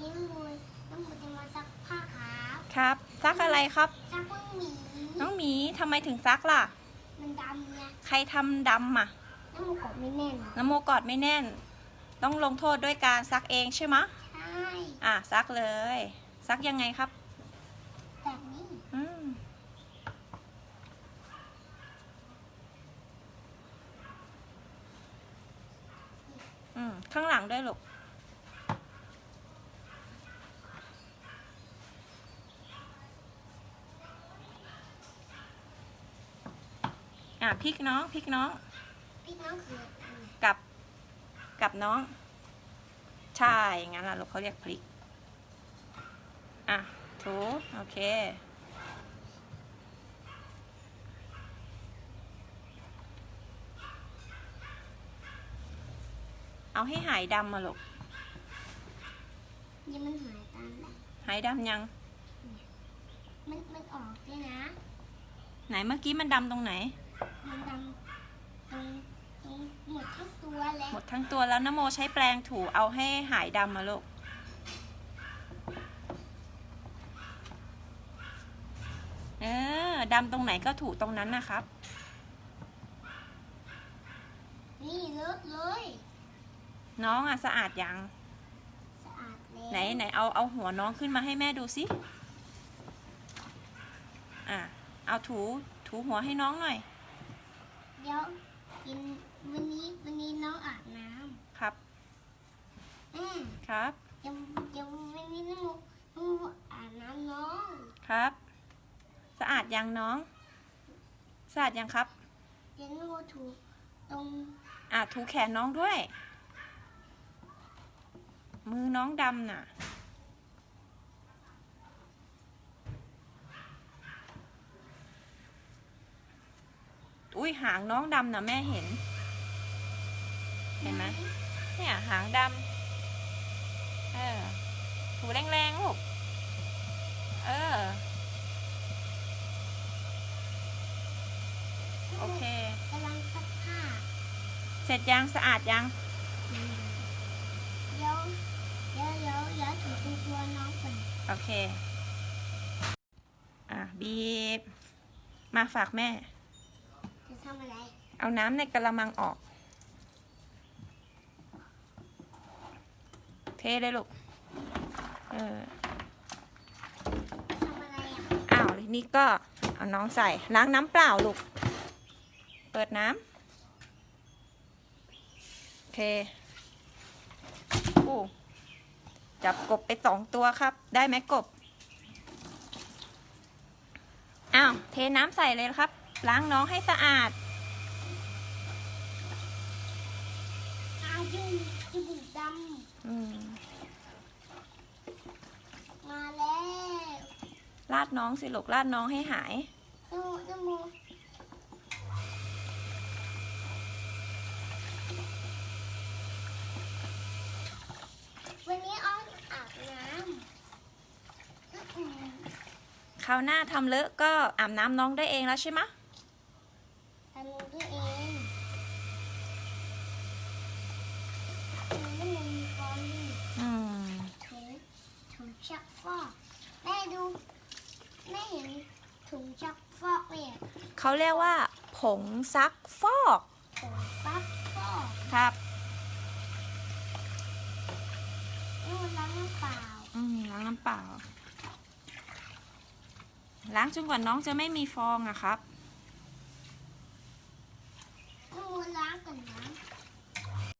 นี้น้องมูน้องมูจะมาซักผ้าครับครับ ซักอะไรครับ ซักพวกหมีน้องหมีทำไมถึงซักล่ะ มันดำไงใครทำดำอะ น้องมูกดไม่แน่นน้ำโมกอดไม่แน่น ต้องลงโทษด้วยการซักเองใช่ไหมะใช่อะซักเลย ซักยังไงครับ แบบนี้อืมอืมข้างหลังด้วยลูก อะพลิกน้องพลิกน้องพี่น้องคืออันไหนกับกับน้อง ใช่อย่างนั้นล่ะลูกเขาเรียกพลิก อะถูโอเค เอาให้หายดำมาลูกยังมันหายตามแล้วหายดำยัง มันมันออกด้วยนะ ไหนเมื่อกี้มันดำตรงไหน มันดำตรงตรงหมดทั้งตัวแล้วหมดทั้งตัวแล้วนโมใช้แปรงถูเอาให้หายดำมาลูกเออดำตรงไหนก็ถูตรงนั้นนะครับ นี่เลอะเลย น้องอะสะอาดยัง สะอาดแล้วไหนไหนเอาเอาหัวน้องขึ้นมาให้แม่ดูสิ อะ เอาถูถูหัวให้น้องหน่อย เดี๋ยวกินวันนี้วันนี้น้องอาบน้ครับำอืมครับเดี๋ยวเดี๋ยววันนี้น้องมูน้องมูอาบน้ำน้องครับ สะอาดยังน้อง สะอาดยังครับเดี๋ยวน้องมูถูตรงอะถูแขนน้องด้วย มือน้องดำน่ะ อุ้ยหางน้องดำนะแม่เห็น เห็นไหมเนี่ยหางดำเออถูแรงๆลูกเออ โอเคกำลังซักผ้าเสร็จยังสะอาดยังอืมเดี๋ยวเดี๋ยวเดี๋ยวเดี๋ยวถูตรงตัวน้องก่อนโอเค อะบีบ มาฝากแม่จะ ทำอะไร เอาน้ำในกระมังออก เทเลยลูก เออทำอะไรอะอ้าวทีนี้ก็เอาน้องใส่ล้างน้ำเปล่าลูก เปิดน้ำโอเคอู้จับกบไปสองตัวครับ ได้ไหมกบ อ้าว เทน้ำใส่เลยครับ ล้างน้องให้สะอาด อายุจมูกดอืมำมาแล้วลาดน้องสิลูกลาดน้องให้หายน้องน้องมูวันนี้อ้อมอาบน้ำอืมคราวหน้าทำเลอะก็อาบน้ำน้องได้เองแล้วใช่ไหมะ ทำมือตัวเองมันไม่มีฟองนี่อืมถุงถุงชักฟอกแม่ดูแม่เห็นถุงชักฟอกไหมอะเขาเรียกว่า ผงซักฟอก ถุงซักฟอกครับนี่มันล้างน้ำเปล่าอืมล้างน้ำเปล่า ล้างจนกว่าน้องจะไม่มีฟองอะครับ